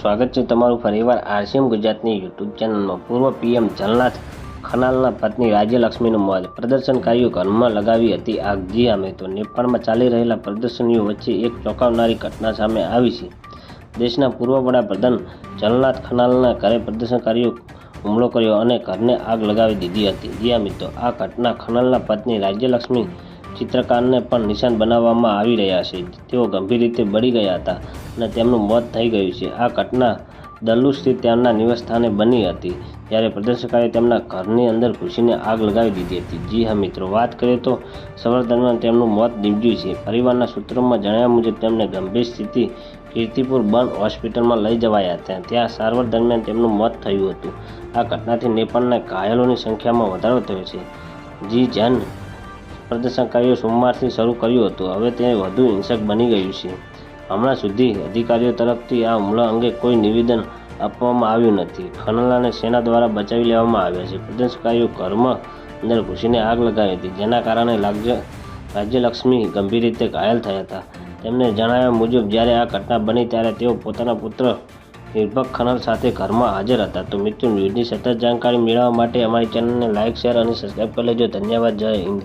સ્વાગત છે તમારું ફરીવાર આરસીએમ ગુજરાતની યુટ્યુબ ચેનલમાં. પૂર્વ પીએમ જલનાથ ખનાલના પત્ની રાજ્યલક્ષ્મીનું મોત. પ્રદર્શનકારીઓ ઘરમાં લગાવી હતી આગ. જી અમે તો નેપાળમાં ચાલી રહેલા પ્રદર્શનીઓ વચ્ચે એક ચોંકાવનારી ઘટના સામે આવી છે. દેશના પૂર્વ વડાપ્રધાન જલનાથ ખનાલના ઘરે પ્રદર્શનકારીઓ હુમલો કર્યો અને ઘરને આગ લગાવી દીધી હતી. જી મિત્રો આ ઘટના ખનાલના પત્ની રાજ્યલક્ષ્મી ચિત્રકારને પણ નિશાન બનાવવામાં આવી રહ્યા છે. તેઓ ગંભીર રીતે બળી ગયા હતા અને તેમનું મોત થઈ ગયું છે. આ ઘટના દલ્લુ સ્થિત તેમના નિવાસસ્થાને બની હતી. જ્યારે પ્રદર્શનકારીએ તેમના ઘરની અંદર ઘૂસીને આગ લગાવી દીધી હતી. જી હા મિત્રો, વાત કરીએ તો સવાર દરમિયાન તેમનું મોત નીપજ્યું છે. પરિવારના સૂત્રોમાં જણાવ્યા મુજબ, તેમને ગંભીર સ્થિતિ કીર્તિપુર બંધ હોસ્પિટલમાં લઈ જવાયા હતા. ત્યાં સારવાર દરમિયાન તેમનું મોત થયું હતું. આ ઘટનાથી નેપાળના ઘાયલોની સંખ્યામાં વધારો થયો છે. જી જન પ્રદર્શનકારીઓ સોમવારથી શરૂ કર્યું હતું. હવે તે વધુ હિંસક બની ગયું છે. હમણાં સુધી અધિકારીઓ તરફથી આ હુમલા અંગે કોઈ નિવેદન આપવામાં આવ્યું નથી. ખનલાને સેના દ્વારા બચાવી લેવામાં આવ્યા છે. પ્રદર્શનકારીઓ ઘરમાં અંદર ઘૂસીને આગ લગાવી હતી, જેના કારણે રાજ્ય રાજ્યલક્ષ્મી ગંભીર રીતે ઘાયલ થયા હતા. તેમને જણાવ્યા મુજબ, જ્યારે આ ઘટના બની ત્યારે તેઓ પોતાના પુત્ર નિર્ભક ખનલ સાથે ઘરમાં હાજર હતા. તો મિત્રો, ન્યૂઝની સતત જાણકારી મેળવવા માટે અમારી ચેનલને લાઇક શેર અને સબસ્ક્રાઈબ કરી લેજો. ધન્યવાદ. જય હિન્દ.